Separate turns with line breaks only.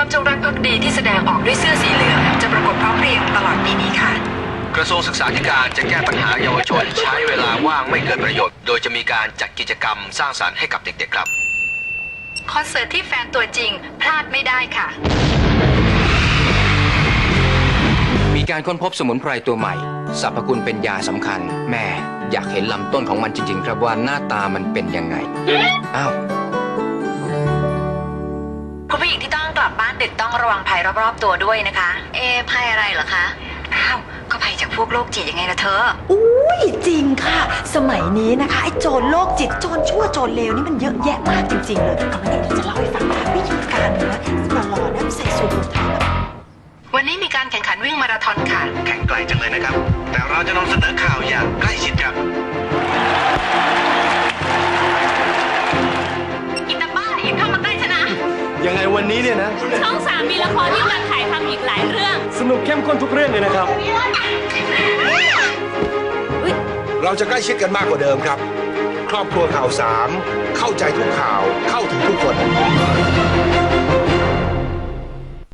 ความจงรักภักดีที่แสดงออกด้วยเสื้อสีเหลืองจะปรากฏพร้อมเพรียงตลอดปีนี้ค่ะ
กระทรวงศึกษาธิการจะแก้ปัญหาเยาวชน ใช้เวลาว่างไม่เกิดประโยชน์ โดยจะมีการจัดกิจกรรมสร้างสรรค์ให้กับเด็กๆครับ
คอนเสิร์ตที่แฟนตัวจริงพลาดไม่ได้ค่ะ
มีการค้นพบสมุนไพรตัวใหม่สรรพคุณเป็นยาสำคัญ แม่อยากเห็นลำต้นของมันจริงๆ ครับว่าหน้าตามันเป็นยังไง อ้าว
ดึกต้องระวังภัยรอบๆตัวด้วยนะคะ เอภัยอะไรเหรอคะ อ้าว ก็ภัยจากพวกโรคจิตยังไงล่ะเธอ
อุ้ยจริงค่ะ สมัยนี้นะคะไอ้โจรโรคจิตโจรชั่วโจรเลวนี่มันเยอะแยะมากจริง ๆ เลยกำลังเดี๋ยวจะเล่าให้ฟังวิธีการนะหล่อๆนะใส่สูทรองเท้า
วันนี้มีการแข่งขันวิ่งมาราธอนค่ะ
แข่งไกลจังเลยนะครับ แต่เราจะนำเสนอข่าวอย่างใกล้ชิดครับ
อิตาบ้าอย่าเข้ามาใกล้ฉันนะ
ยังไงวันนี้เนี่ยนะ
ช่องสามมีละครที่กำลังถ่ายทำอีกหลายเรื่อง
สนุกเข้มข้นทุกเรื่องเลยนะครับ
เราจะใกล้ชิดกันมากกว่าเดิมครับ ครอบครัวข่าวสามเข้าใจทุกข่าวเข้าถึงทุกคน